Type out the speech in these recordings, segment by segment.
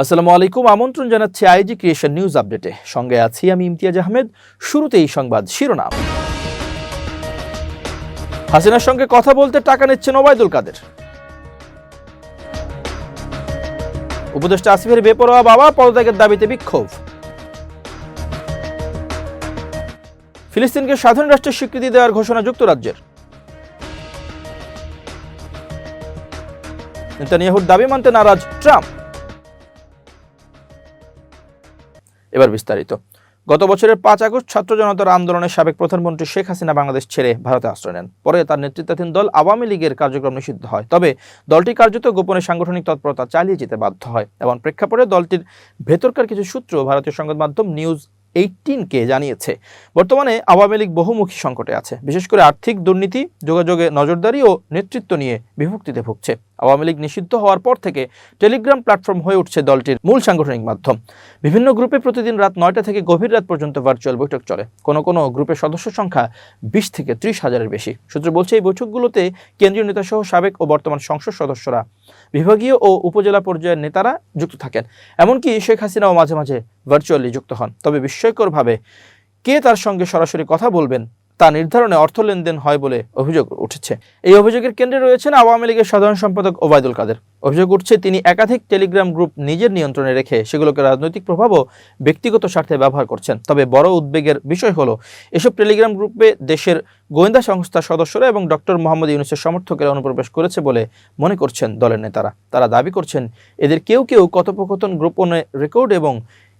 আসসালামু আলাইকুম, আমন্ত্রণ জানাচ্ছি আইজি ক্রিয়েশন নিউজ আপডেটে। সঙ্গে আছি আমি ইমতিয়াজ আহমেদ। শুরুতেই সংবাদ শিরোনাম। হাসিনার সঙ্গে কথা বলতে টাকা নিচ্ছেন ওবায়দুল কাদের। উপদেষ্টা আসিফের বেপরোয়া বাবা পদত্যাগের দাবিতে বিক্ষোভ। ফিলিস্তিনকে স্বাধীন রাষ্ট্রের স্বীকৃতি দেওয়ার ঘোষণা যুক্তরাজ্যের। নেতানিয়াহুর দাবি মানতে নারাজ ট্রাম্প। এবার বিস্তারিত। গত বছরের পাঁচ আগস্ট ছাত্র জনতার আন্দোলনের সাবেক প্রধানমন্ত্রী শেখ হাসিনা বাংলাদেশ ছেড়ে ভারতে আশ্রয় নেন। পরে তার নেতৃত্বাধীন দল আওয়ামী লীগের কার্যক্রম নিষিদ্ধ হয়। তবে দলটি কার্যত গোপনে সাংগঠনিক তৎপরতা চালিয়ে যেতে বাধ্য হয়। এবং প্রেক্ষাপটে দলটির ভেতরকার কিছু সূত্র ভারতীয় সংবাদ মাধ্যম নিউজ এইটিনকে জানিয়েছে। বর্তমানে আওয়ামী লীগ বহুমুখী সংকটে আছে। বিশেষ করে আর্থিক দুর্নীতি, যোগাযোগে নজরদারি ও নেতৃত্ব নিয়ে বিভক্তিতে ভুগছে। আওয়ামী লীগ নিষিদ্ধ হওয়ার পর থেকে টেলিগ্রাম প্ল্যাটফর্ম হয়ে উঠছে দলটির মূল সাংগঠনিক মাধ্যম। বিভিন্ন গ্রুপে প্রতিদিন রাত নয়টা থেকে গভীর রাত পর্যন্ত ভার্চুয়াল বৈঠক চলে। কোনো কোনো গ্রুপের সদস্য সংখ্যা বিশ থেকে ত্রিশ হাজারের বেশি। সূত্র বলছে, এই বৈঠকগুলোতে কেন্দ্রীয় নেতাসহ সাবেক ও বর্তমান সংসদ সদস্যরা বিভাগীয় ও উপজেলা পর্যায়ের নেতারা যুক্ত থাকেন। এমনকি শেখ হাসিনাও মাঝে মাঝে ভার্চুয়ালি যুক্ত হন। তবে বিস্ময়করভাবে কে তার সঙ্গে সরাসরি কথা বলবেন তা নির্ধারণে অর্থ লেনদেন হয় বলে অভিযোগ উঠেছে। এই অভিযোগের কেন্দ্রে রয়েছেন আওয়ামী লীগের সাধারণ সম্পাদক ওবায়দুল কাদের। অভিযোগ উঠছে, তিনি একাধিক টেলিগ্রাম গ্রুপ নিজের নিয়ন্ত্রণে রেখে সেগুলোকে রাজনৈতিক প্রভাব ও ব্যক্তিগত স্বার্থে ব্যবহার করছেন। তবে বড় উদ্বেগের বিষয় হলো, এসব টেলিগ্রাম গ্রুপে দেশের গোয়েন্দা সংস্থার সদস্যরা এবং ডক্টর মোহাম্মদ ইউনুসের সমর্থকেরা অনুপ্রবেশ করেছে বলে মনে করছেন দলের নেতারা। তারা দাবি করছেন, এদের কেউ কেউ কথোপকথন গোপনে রেকর্ড এবং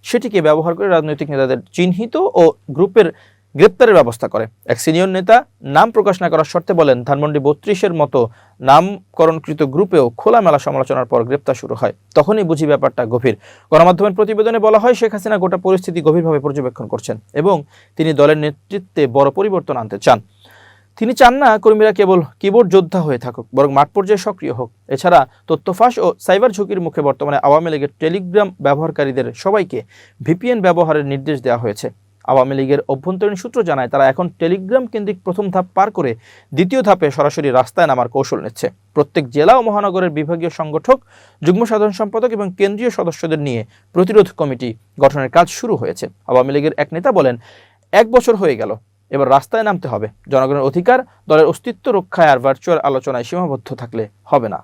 সেটিকে ব্যবহার করে রাজনৈতিক নেতাদের চিহ্নিত ও গ্রুপের গ্রেপ্তারের ব্যবস্থা করে। এক সিনিয়র নেতা নাম প্রকাশ না করার শর্তে বলেন, ধানমন্ডি বত্রিশের মতো নামকরণকৃত গ্রুপেও খোলামেলা সমালোচনার পর গ্রেপ্তার শুরু হয়। তখনই বুঝি ব্যাপারটা গভীর। গণমাধ্যমের প্রতিবেদনে বলা হয়, শেখ হাসিনা গোটা পরিস্থিতি গভীরভাবে পর্যবেক্ষণ করছেন এবং তিনি দলের নেতৃত্বে বড় পরিবর্তন আনতে চান। তিনি চান না কর্মীরা কেবল কিবোর্ড যোদ্ধা হয়ে থাকুক, বরং মাঠ পর্যায়ে সক্রিয় হোক। এছাড়া তথ্যফাঁস ও সাইবার ঝুঁকির মুখে বর্তমানে আওয়ামী লীগের টেলিগ্রাম ব্যবহারকারীদের সবাইকে ভিপিএন ব্যবহারের নির্দেশ দেওয়া হয়েছে। আওয়ামী লীগের অভ্যন্তরীণ সূত্র জানায়, তারা এখন টেলিগ্রাম কেন্দ্রিক প্রথম ধাপ পার করে দ্বিতীয় ধাপে সরাসরি রাস্তায় নামার কৌশল নিচ্ছে। প্রত্যেক জেলা ও মহানগরের বিভাগীয় সংগঠক, যুগ্ম সাধারণ সম্পাদক এবং কেন্দ্রীয় সদস্যদের নিয়ে প্রতিরোধ কমিটি গঠনের কাজ শুরু হয়েছে। আওয়ামী লীগের এক নেতা বলেন, এক বছর হয়ে গেল, এবার রাস্তায় নামতে হবে। জনগণের অধিকার, দলের অস্তিত্ব রক্ষায় আর ভার্চুয়াল আলোচনায় সীমাবদ্ধ থাকলে হবে না।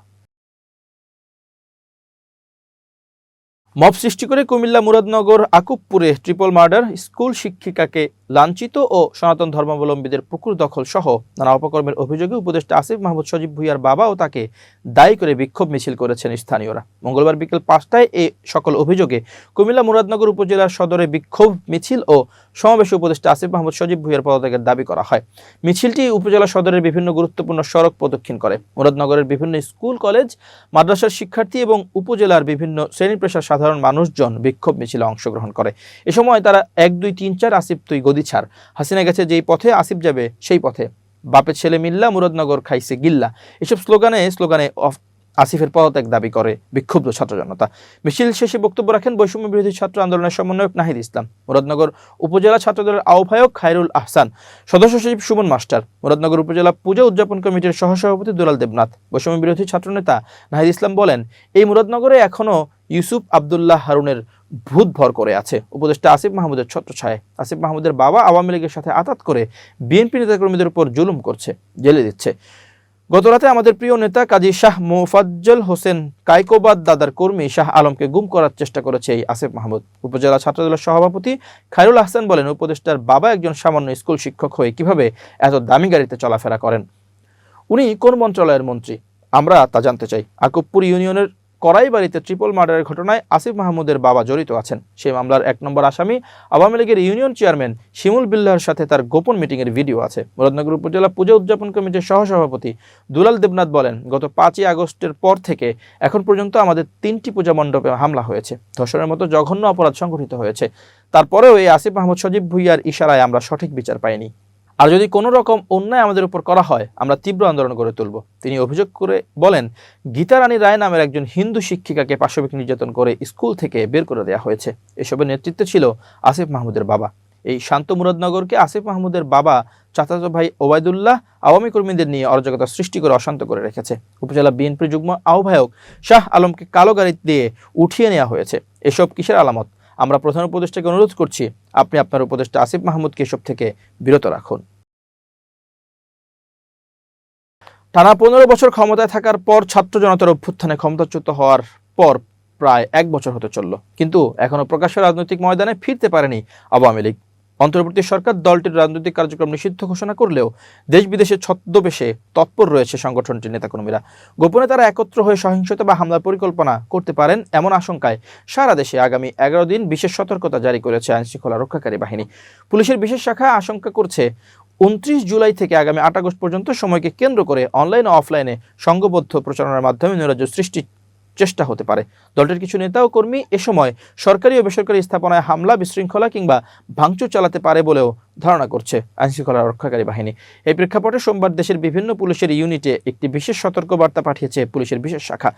মব সৃষ্টি করে কুমিল্লা মুরাদনগর আকুবপুরে ট্রিপল মার্ডার স্কুল শিক্ষিকাকে লাঞ্ছিত ও সনাতন ধর্মাবলম্বীদের পুকুর দখল সহ নানা অপকর্মের অভিযোগে উপদেষ্টা আসিফ মাহমুদ সজীব ভুইয়ার বাবা ও তাকে দায়ী করে বিক্ষোভ মিছিল করেছেন স্থানীয়রা। মঙ্গলবার বিকেল পাঁচটায় এই সকল অভিযোগে কুমিল্লা মুরাদনগর উপজেলার সদরে বিক্ষোভ, মিছিল ও সমাবেশে উপদেষ্টা আসিফ মাহমুদ সজীব ভুইয়ার পদত্যাগের দাবি করা হয়। মিছিলটি উপজেলা সদরের বিভিন্ন গুরুত্বপূর্ণ সড়ক প্রদক্ষিণ করে। মুরাদনগরের বিভিন্ন স্কুল, কলেজ, মাদ্রাসার শিক্ষার্থী এবং উপজেলার বিভিন্ন শ্রেণি পেশার সাধারণ মানুষজন বিক্ষোভ মিছিলে অংশগ্রহণ করে। এ সময় তারা এক, দুই, তিন, চার আসিফ তুই গদি ছাড়। হাসিনা গেছে যেই পথে, আসিফ যাবে সেই পথে। বাপের ছেলে মিল্লা, মুরাদনগর খাইছে গিল্লা। এসব স্লোগানে স্লোগানে আসিফের পদত্যাগ দাবি করে বিক্ষুব্ধ ছাত্র জনতা। মিছিল শেষে বক্তব্য রাখেন বৈষম্য বিরোধী ছাত্র আন্দোলনের সমন্বয়ক নাহিদ ইসলাম। মুরাদনগর উপজেলা ছাত্রদলের আহ্বায়ক খায়রুল আহসান। সদস্য সচিব সুমন মাস্টার। মুরাদনগর উপজেলা পূজা উদযাপন কমিটির সহসভাপতি দুলাল দেবনাথ। বৈষম্য বিরোধী ছাত্রনেতা নাহিদ ইসলাম বলেন, এই মুরাদনগরে এখনও ইউসুফ আবদুল্লাহ হারুনের ভূত ভর করে আছে। উপদেষ্টা আসিফ মাহমুদের ছত্রছায় আসিফ মাহমুদের বাবা আওয়ামী লীগের সাথে আতাত করে বিএনপি নেতাকর্মীদের উপর জুলুম করছে, জেলে দিচ্ছে। গতরাতে আমাদের প্রিয় নেতা কাজী শাহ মোফাজ্জল হোসেন কাইকোবাদ দাদার কর্মী শাহ আলমকে গুম করার চেষ্টা করেছে এই আসিফ মাহমুদ। উপজেলা ছাত্রদলের সভাপতি খায়রুল আহসান বলেন, উপদেষ্টার বাবা একজন সামান্য স্কুল শিক্ষক হয়ে কীভাবে এত দামি গাড়িতে চলাফেরা করেন? উনি কোন মন্ত্রণালয়ের মন্ত্রী? আমরা তা জানতে চাই। আকুবপুর ইউনিয়নের কড়াইবাড়িতে ট্রিপল মার্ডারের ঘটনায় আসিফ মাহমুদের বাবা জড়িত আছেন। সেই মামলার এক নম্বর আসামি আওয়ামী লীগের ইউনিয়ন চেয়ারম্যান শিমুল বিল্লাহর সাথে তার গোপন মিটিংয়ের ভিডিও আছে। মুরাদনগর উপজেলা পূজা উদযাপন কমিটির সহসভাপতি দুলাল দেবনাথ বলেন, গত পাঁচই আগস্টের পর থেকে এখন পর্যন্ত আমাদের তিনটি পূজা মণ্ডপে হামলা হয়েছে। ধর্ষণের মতো জঘন্য অপরাধ সংঘটিত হয়েছে। তারপরেও এই আসিফ মাহমুদ সজীব ভুইয়ার ইশারায় আমরা সঠিক বিচার পাইনি। আর যদি কোনো রকম অন্যায় আমাদের উপর করা হয়, আমরা তীব্র আন্দোলন গড়ে তুলব। তিনি অভিযোগ করে বলেন, গীতারানী রায় নামের একজন হিন্দু শিক্ষিকাকে পাশবিক নির্যাতন করে স্কুল থেকে বের করে দেওয়া হয়েছে। এসবের নেতৃত্বে ছিল আসিফ মাহমুদের বাবা। এই শান্ত মুরাদনগরকে আসিফ মাহমুদের বাবা চাচাতো ভাই ওবায়দুল্লাহ আওয়ামী কর্মীদের নিয়ে অরাজকতা সৃষ্টি করে অশান্ত করে রেখেছে। উপজেলা বিএনপির যুগ্ম আহ্বায়ক শাহ আলমকে কালো গাড়ি দিয়ে উঠিয়ে নেওয়া হয়েছে। এসব কিসের আলামত? আমরা প্রধান উপদেষ্টাকে অনুরোধ করছি, আপনি আপনার উপদেষ্টা আসিফ মাহমুদকে এসব থেকে বিরত রাখুন। টানা পনেরো বছর ক্ষমতায় থাকার পর ছাত্র জনতার অভ্যুত্থানে ক্ষমতাচ্যুত হওয়ার পর প্রায় এক বছর হতে চলল। কিন্তু এখনও প্রকাশ্য রাজনৈতিক ময়দানে ফিরতে পারেনি আওয়ামী লীগ। অন্তর্বর্তী সরকার দলটির রাজনৈতিক কার্যক্রম নিষিদ্ধ ঘোষণা করলেও দেশ বিদেশে ছদ্মবেশে তৎপর রয়েছে সংগঠনটির নেতাকর্মীরা। গোপনে তারা একত্র হয়ে সহিংসতা বা হামলার পরিকল্পনা করতে পারেন এমন আশঙ্কায় সারা দেশে আগামী এগারো দিন বিশেষ সতর্কতা জারি করেছে আইনশৃঙ্খলা রক্ষাকারী বাহিনী। পুলিশের বিশেষ শাখা আশঙ্কা করছে, উনত্রিশ জুলাই থেকে আগামী আট আগস্ট পর্যন্ত সময়কে কেন্দ্র করে অনলাইন ও অফলাইনে সংঘবদ্ধ প্রচারণার মাধ্যমে নৈরাজ্য সৃষ্টি চেষ্টা হতে পারে। দলটির কিছু নেতা ও কর্মী এ সময় সরকারি ও বেসরকারি স্থাপনায় হামলা, বিশৃঙ্খলা কিংবা ভাঙচুর চালাতে পারে বলেও ধারণা করছে আইনশৃঙ্খলা রক্ষাকারী বাহিনী। এই প্রেক্ষাপটে সোমবার দেশের বিভিন্ন পুলিশের ইউনিটে একটি বিশেষ সতর্কবার্তা পাঠিয়েছে পুলিশের বিশেষ শাখা।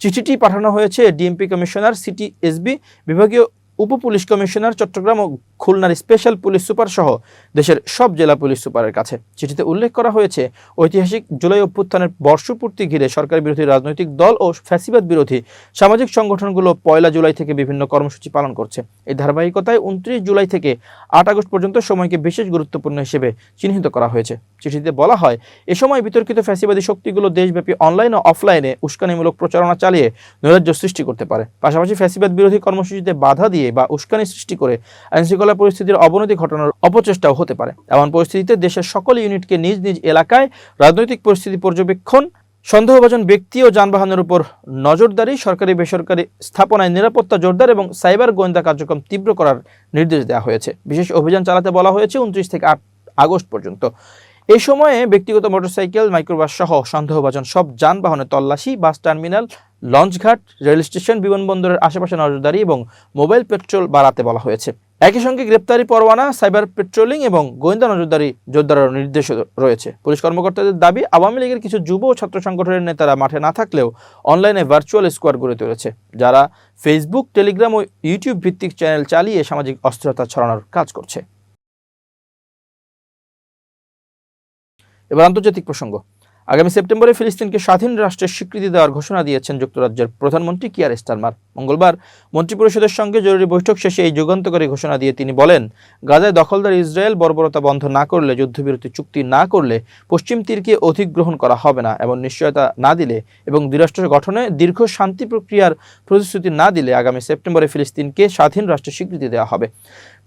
চিঠিটি পাঠানো হয়েছে ডিএমপি কমিশনার, সিটি এসবি, বিভাগীয় উপ পুলিশ কমিশনার, চট্টগ্রাম ও খুলনার স্পেশাল পুলিশ সুপার সহ দেশের সব জেলা পুলিশ সুপারের কাছে। চিঠিতে উল্লেখ করা হয়েছে, ঐতিহাসিক জুলাই অভ্যুত্থানের বর্ষপূর্তি ঘিরে সরকার বিরোধী রাজনৈতিক দল ও ফ্যাসিবাদ বিরোধী সামাজিক সংগঠনগুলো পয়লা জুলাই থেকে বিভিন্ন কর্মসূচি পালন করছে। এই ধারাবাহিকতায় উনত্রিশ জুলাই থেকে আট আগস্ট পর্যন্ত সময়কে বিশেষ গুরুত্বপূর্ণ হিসেবে চিহ্নিত করা হয়েছে। চিঠিতে বলা হয়, এ সময় বিতর্কিত ফ্যাসিবাদী শক্তিগুলো দেশব্যাপী অনলাইন ও অফলাইনে উস্কানিমূলক প্রচারণা চালিয়ে নৈরাজ্য সৃষ্টি করতে পারে। পাশাপাশি ফ্যাসিবাদ বিরোধী কর্মসূচিতে বাধা দিয়ে বা উস্কানি সৃষ্টি করে আইনশৃঙ্খলা পরিস্থিতির অবনতি ঘটানোর অপচেষ্টাও হতে পারে। এমন পরিস্থিতিতে দেশের সকল ইউনিটকে নিজ নিজ এলাকায় রাজনৈতিক পরিস্থিতি পর্যবেক্ষণ, সন্দেহভাজন ব্যক্তি ও যানবাহনের উপর নজরদারি, সরকারি বেসরকারি স্থাপনায় নিরাপত্তা জোরদার এবং সাইবার গোয়েন্দা কার্যক্রম তীব্র করার নির্দেশ দেওয়া হয়েছে। বিশেষ অভিযান চালাতে বলা হয়েছে উনত্রিশ থেকে আট আগস্ট পর্যন্ত। এই সময়ে ব্যক্তিগত মোটরসাইকেল, মাইক্রোবাস সহ সন্দেহভাজন সব যানবাহনের তল্লাশি, বাস টার্মিনাল, লঞ্চঘাট রেল স্টেশন বিমানবন্দরের আশেপাশে নজরদারি এবং মোবাইল পেট্রোল বাড়াতে বলা হয়েছে। একই সঙ্গে গ্রেপ্তারি পরোয়ানা, সাইবার পেট্রোলিং এবং গোয়েন্দা নজরদারি জোরদারের নির্দেশ রয়েছে। পুলিশ কর্মকর্তাদের দাবি, আওয়ামী লীগের কিছু যুব ও ছাত্র সংগঠনের নেতারা মাঠে না থাকলেও অনলাইনে ভার্চুয়াল স্কোয়াড গড়ে তুলেছে, যারা ফেসবুক, টেলিগ্রাম ও ইউটিউব ভিত্তিক চ্যানেল চালিয়ে সামাজিক অস্থিরতা ছড়ানোর কাজ করছে। এবার আন্তর্জাতিক প্রসঙ্গ। আগামী সেপ্টেম্বরে ফিলিস্তিনকে স্বাধীন রাষ্ট্রের স্বীকৃতি দেওয়ার ঘোষণা দিয়েছেন যুক্তরাজ্যের প্রধানমন্ত্রী কিয়ার স্টারমার। মঙ্গলবার মন্ত্রিপরিষদের সঙ্গে জরুরি বৈঠক শেষে এই যুগান্তকারী ঘোষণা দিয়ে তিনি বলেন, গাজায় দখলদার ইসরায়েল বর্বরতা বন্ধ না করলে, যুদ্ধবিরতি চুক্তি না করলে পশ্চিম তীরকে অধিগ্রহণ করা হবে না এবং নিশ্চয়তা না দিলে এবং দ্বিরাষ্ট্র গঠনে দীর্ঘ শান্তি প্রক্রিয়ার প্রতিশ্রুতি না দিলে আগামী সেপ্টেম্বরে ফিলিস্তিনকে স্বাধীন রাষ্ট্রের স্বীকৃতি দেওয়া হবে।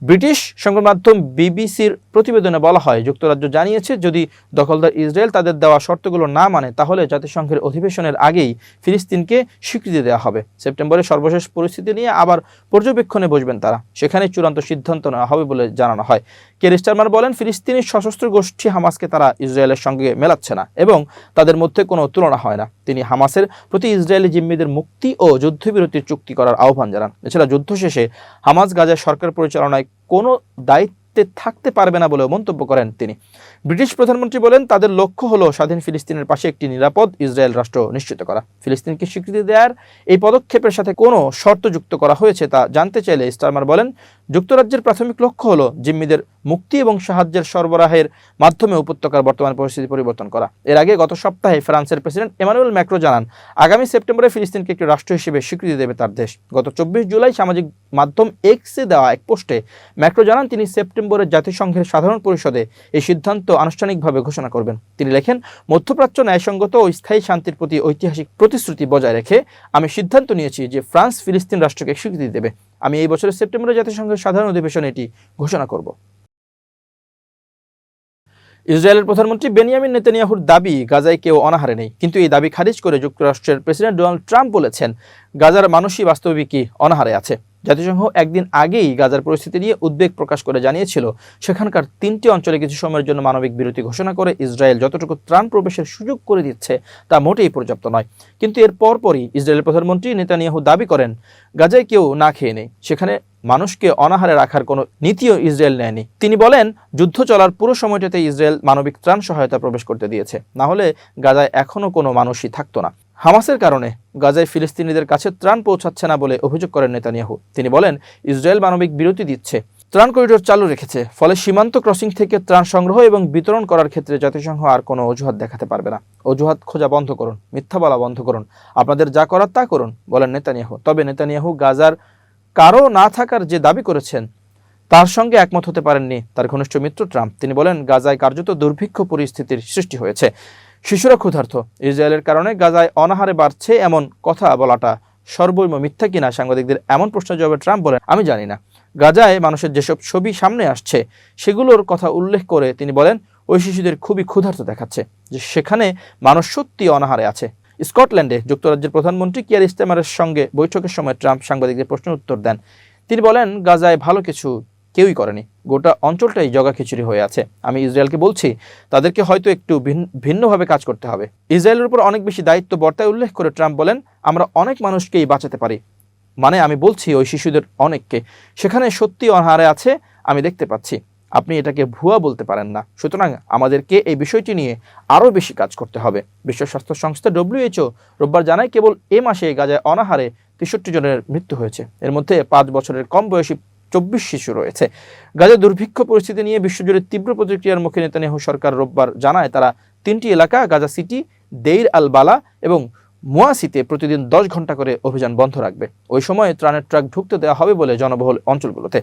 ব্রিটিশ সংবাদ মাধ্যম বিবিসির প্রতিবেদনে বলা হয়, যুক্তরাজ্য জানিয়েছে যদি দখলদার ইসরায়েল তাদের দেওয়া শর্তগুলো না মানে তাহলে জাতিসংঘের অধিবেশনের আগেই ফিলিস্তিনকে স্বীকৃতি দেওয়া হবে। সেপ্টেম্বরে সর্বশেষ পরিস্থিতি নিয়ে আবার পর্যবেক্ষণে বসবেন তারা। সেখানে চূড়ান্ত সিদ্ধান্ত নেওয়া হবে বলে জানানো হয়। কের স্টারমার বলেন, ফিলিস্তিনি সশস্ত্র গোষ্ঠী হামাসকে তারা ইসরায়েলের সঙ্গে মেলাচ্ছে না এবং তাদের মধ্যে কোনো তুলনা হয় না। তিনি হামাসের প্রতি ইসরায়েলি জিম্মিদের মুক্তি ও যুদ্ধবিরতির চুক্তি করার আহ্বান জানান। এছাড়া যুদ্ধ শেষে হামাস গাজায় সরকার পরিচালনায় কোনো দায়িত্বে থাকতে পারবে না বলেও মন্তব্য করেন তিনি। ব্রিটিশ প্রধানমন্ত্রী বলেন, তাদের লক্ষ্য হলো স্বাধীন ফিলিস্তিনের পাশে একটি নিরাপদ ইসরায়েল রাষ্ট্র নিশ্চিত করা। ফিলিস্তিনকে স্বীকৃতি দেওয়ার এই পদক্ষেপের সাথে কোনো শর্ত যুক্ত করা হয়েছে তা জানতে চাইলে স্টারমার বলেন যুক্তরাজ্যের প্রাথমিক লক্ষ্য হলো জিম্মিদের মুক্তি এবং সাহায্যের সরবরাহের মাধ্যমে উপত্যকার বর্তমান পরিস্থিতি পরিবর্তন করা। এর আগে গত সপ্তাহে ফ্রান্সের প্রেসিডেন্ট এমানুয়েল ম্যাক্রো জানান, আগামী সেপ্টেম্বরে ফিলিস্তিনকে একটি রাষ্ট্র হিসেবে স্বীকৃতি দেবে তার দেশ। গত চব্বিশ জুলাই সামাজিক মাধ্যম এক্সে দেওয়া এক পোস্টে ম্যাক্রো জানান, তিনি সেপ্টেম্বরে জাতিসংঘের সাধারণ পরিষদে এই সিদ্ধান্ত আনুষ্ঠানিকভাবে ঘোষণা করবেন। তিনি লেখেন, মধ্যপ্রাচ্য ন্যায়সঙ্গত ও স্থায়ী শান্তির প্রতি ঐতিহাসিক প্রতিশ্রুতি বজায় রেখে আমি সিদ্ধান্ত নিয়েছি যে ফ্রান্স ফিলিস্তিন রাষ্ট্রকে স্বীকৃতি দেবে। আমি এই বছরের সেপ্টেম্বরে জাতিসংঘের সাধারণ অধিবেশনে এটি ঘোষণা করব। ইসরায়েলের প্রধানমন্ত্রী বেনিয়ামিন নেতানিয়াহুর দাবি গাজায় কেউ অনাহারে নেই। কিন্তু এই দাবি খারিজ করে যুক্তরাষ্ট্রের প্রেসিডেন্ট ডোনাল্ড ট্রাম্প বলেছেন, গাজার মানুষই বাস্তবিকই অনাহারে আছে। জাতিসংঘ একদিন আগেই গাজার পরিস্থিতি নিয়ে উদ্বেগ প্রকাশ করে জানিয়েছিল। সেখানকার তিনটি অঞ্চলে কিছু সময়ের জন্য মানবিক বিরতি ঘোষণা করে ইসরায়েল যতটুকু ত্রাণ প্রবেশের সুযোগ করে দিচ্ছে, তা মোটেই পর্যাপ্ত নয়। কিন্তু এর পরপরই ইসরায়েলের প্রধানমন্ত্রী নেতানিয়াহু দাবি করেন, গাজায় কেউ না খেয়ে নেই। সেখানে মানুষকে অনাহারে রাখার কোনো নীতিও ইসরায়েল নেয়নি। তিনি বলেন, যুদ্ধ চলার পুরো সময়টাতে ইসরায়েল মানবিক ত্রাণ সহায়তা প্রবেশ করতে দিয়েছে। না হলে গাজায় এখনও কোনো মানুষই থাকতো না। হামাসের কারণে গাজায় ফিলিস্তিনিদের কাছে ত্রাণ পৌঁছাচ্ছে না বলে অভিযোগ করেন নেতানিয়াহু। তিনি বলেন, ইসরায়েল মানবিক বিরতি দিচ্ছে। ত্রাণ করিডোর চালু রেখেছে, ফলে সীমান্ত ক্রসিং থেকে ত্রাণ সংগ্রহ এবং বিতরণ করার ক্ষেত্রে জাতিসংঘ আর কোনো অজুহাত দেখাতে পারবে না। অজুহাত খোঁজা বন্ধ করুন, মিথ্যা বলা বন্ধ করুন। আপনাদের যা করার তা করুন, বলেন নেতানিয়াহু। তবে নেতানিয়াহু গাজার কারও না থাকার যে দাবি করেছেন, তার সঙ্গে একমত হতে পারেননি তার ঘনিষ্ঠ মিত্র ট্রাম্প। তিনি বলেন, গাজায় কার্যত দুর্ভিক্ষ পরিস্থিতির সৃষ্টি হয়েছে। শিশুরা ক্ষুধার্ত। ইসরায়েলের কারণে গাজায় অনাহারে বাড়ছে এমন কথা বলাটা সর্বৈম মিথ্যা কিনা সাংবাদিকদের এমন প্রশ্নের জবাবে ট্রাম্প বলেন, আমি জানি না। গাজায় মানুষের যেসব ছবি সামনে আসছে, সেগুলোর কথা উল্লেখ করে তিনি বলেন, ওই শিশুদের খুবই ক্ষুধার্ত দেখাচ্ছে যে সেখানে মানুষ সত্যি অনাহারে আছে। স্কটল্যান্ডে যুক্তরাজ্যের প্রধানমন্ত্রী কিয়ার ইস্তেমারের সঙ্গে বৈঠকের সময় ট্রাম্প সাংবাদিকদের প্রশ্নের উত্তর দেন। তিনি বলেন, গাজায় ভালো কিছু কেউই করেনি। গোটা অঞ্চলটাই জগা খিচুড়ি হয়ে আছে। আমি ইসরায়েলকে বলছি, তাদেরকে হয়তো একটু ভিন- ভিন্নভাবে কাজ করতে হবে। ইসরায়েলের উপর অনেক বেশি দায়িত্ব বর্তায় উল্লেখ করে ট্রাম্প বলেন, আমরা অনেক মানুষকেই বাঁচাতে পারি। মানে আমি বলছি, ওই শিশুদের অনেককে। সেখানে সত্যি অনাহারে আছে, আমি দেখতে পাচ্ছি। আপনি এটাকে ভুয়া বলতে পারেন না। সুতরাং আমাদেরকে এই বিষয়টি নিয়ে আরও বেশি কাজ করতে হবে। বিশ্ব স্বাস্থ্য সংস্থা ডব্লিউএইচও রোববার জানায়, কেবল এ মাসে গাজায় অনাহারে তেষট্টি জনের মৃত্যু হয়েছে। এর মধ্যে পাঁচ বছরের কম বয়সী চব্বিশ শিশু রয়েছে। গাজা দুর্ভিক্ষ পরিস্থিতি নিয়ে বিশ্বজুড়ে তীব্র প্রতিক্রিয়ার মুখে নেতানিয়াহু সরকার রোববার জানায়, তারা তিনটি এলাকা, গাজা সিটি, দেইর আল বালা এবং মুয়াসিতে প্রতিদিন দশ ঘণ্টা করে অভিযান বন্ধ রাখবে। ওই সময় ত্রাণের ট্রাক ঢুকতে দেওয়া হবে বলে জনবহুল অঞ্চলগুলোতে।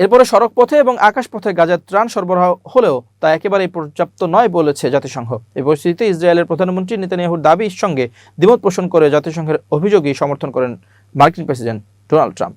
এরপরে সড়ক পথে এবং আকাশপথে গাজার ত্রাণ সরবরাহ হলেও তা একেবারেই পর্যাপ্ত নয় বলেছে জাতিসংঘ। এই পরিস্থিতিতে ইসরায়েলের প্রধানমন্ত্রী নেতানিয়াহুর দাবির সঙ্গে দ্বিমত পোষণ করে জাতিসংঘের অভিযোগই সমর্থন করেন মার্কিন প্রেসিডেন্ট ডোনাল্ড ট্রাম্প।